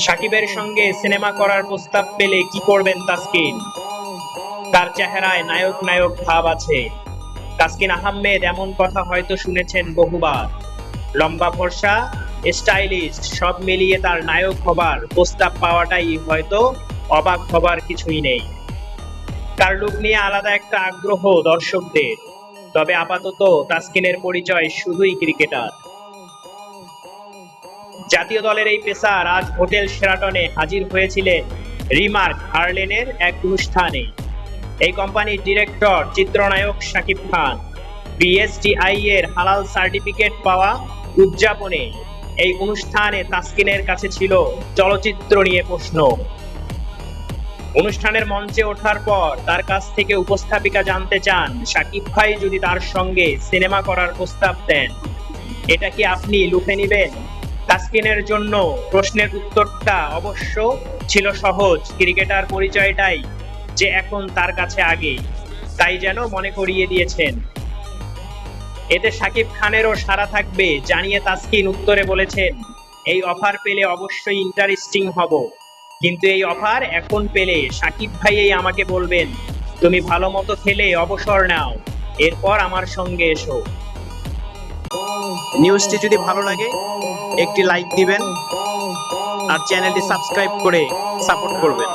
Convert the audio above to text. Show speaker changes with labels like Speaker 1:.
Speaker 1: সাকিবের সঙ্গে সিনেমা করার প্রস্তাব পেলে কি করবেন তাসকিন? তার চেহারায় নায়ক নায়ক ভাব আছে। তাসকিন আহমেদ এমন কথা হয়তো শুনেছেন বহুবার। লম্বা ফর্সা স্টাইলিশ সব মিলিয়ে তার নায়ক হবার প্রস্তাব পাওয়াটাই হয়তো অবাক হবার কিছুই নেই। তার লুক নিয়ে আলাদা একটা আগ্রহ দর্শকদের। তবে আপাতত তাসকিনের পরিচয় শুধুই ক্রিকেটার। জাতীয় দলের এই পেসার আজ হোটেল সেরাটনে হাজির হয়েছিলেন রিমার্ক হার্লেনের এক অনুষ্ঠানে। এই কোম্পানির ডিরেক্টর, চিত্রনায়ক শাকিব খান। বিএসটিআই এর হালাল সার্টিফিকেট পাওয়া উদযাপনে এই অনুষ্ঠানে তাসকিনের কাছে ছিল চলচ্চিত্র নিয়ে প্রশ্ন। অনুষ্ঠানের মঞ্চে ওঠার পর তার কাছ থেকে উপস্থাপিকা জানতে চান, শাকিব ভাই যদি তার সঙ্গে সিনেমা করার প্রস্তাব দেন, এটা কি আপনি লুফে নিবেন? তাসকিনের জন্য প্রশ্নের উত্তরটা অবশ্য ছিল সহজ। ক্রিকেটার পরিচয়টাই যে এখন তার কাছে আগে, তাই যেন মনে করিয়ে দিয়েছেন। এতে শাকিব খানেরও সারা থাকবে জানিয়ে তাসকিন উত্তরে বলেছেন, এই অফার পেলে অবশ্যই ইন্টারেস্টিং হব। কিন্তু এই অফার এখন পেলে সাকিব ভাইই আমাকে বলবেন, তুমি ভালো মতো খেলে, অবসর নাও। এরপর আমার সঙ্গে এসো। নিউজটি যদি ভালো লাগে একটি লাইক দিবেন আর চ্যানেলটি সাবস্ক্রাইব করে সাপোর্ট করবেন।